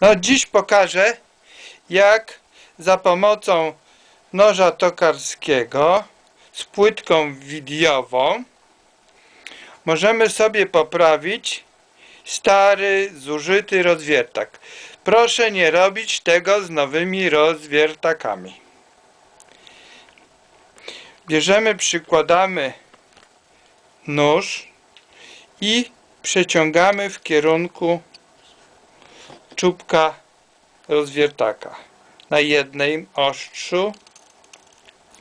No dziś pokażę jak za pomocą noża tokarskiego z płytką widiową możemy sobie poprawić stary, zużyty rozwiertak. Proszę nie robić tego z nowymi rozwiertakami. Bierzemy, przykładamy nóż i przeciągamy w kierunku czubka rozwiertaka. Na jednym ostrzu,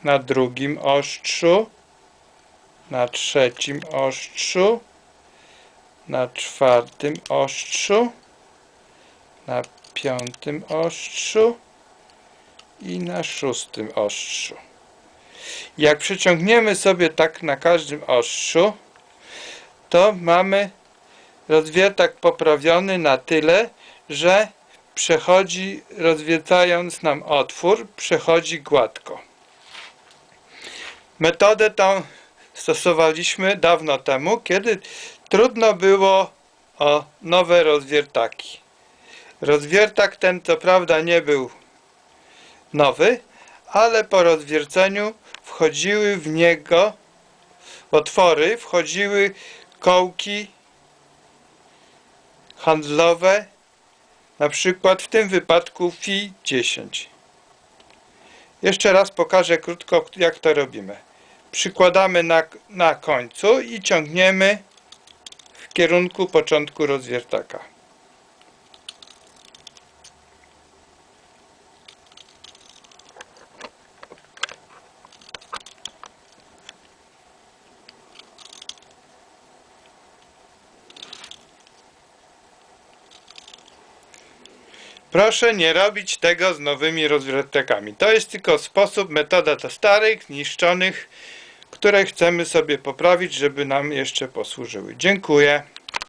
na drugim ostrzu, na trzecim ostrzu, na czwartym ostrzu, na piątym ostrzu i na szóstym ostrzu. Jak przeciągniemy sobie tak na każdym ostrzu, to mamy rozwiertak poprawiony na tyle, że przechodzi, rozwiecając nam otwór, przechodzi gładko. Metodę tą stosowaliśmy dawno temu, kiedy trudno było o nowe rozwiertaki. Rozwiertak ten co prawda nie był nowy, ale po rozwierceniu wchodziły w niego otwory, wchodziły kołki handlowe, na przykład w tym wypadku FI 10. Jeszcze raz pokażę krótko jak to robimy. Przykładamy na, na końcu i ciągniemy w kierunku początku rozwiertaka. Proszę nie robić tego z nowymi rozwiertakami. To jest tylko sposób, metoda to starych, niszczonych, które chcemy sobie poprawić, żeby nam jeszcze posłużyły. Dziękuję.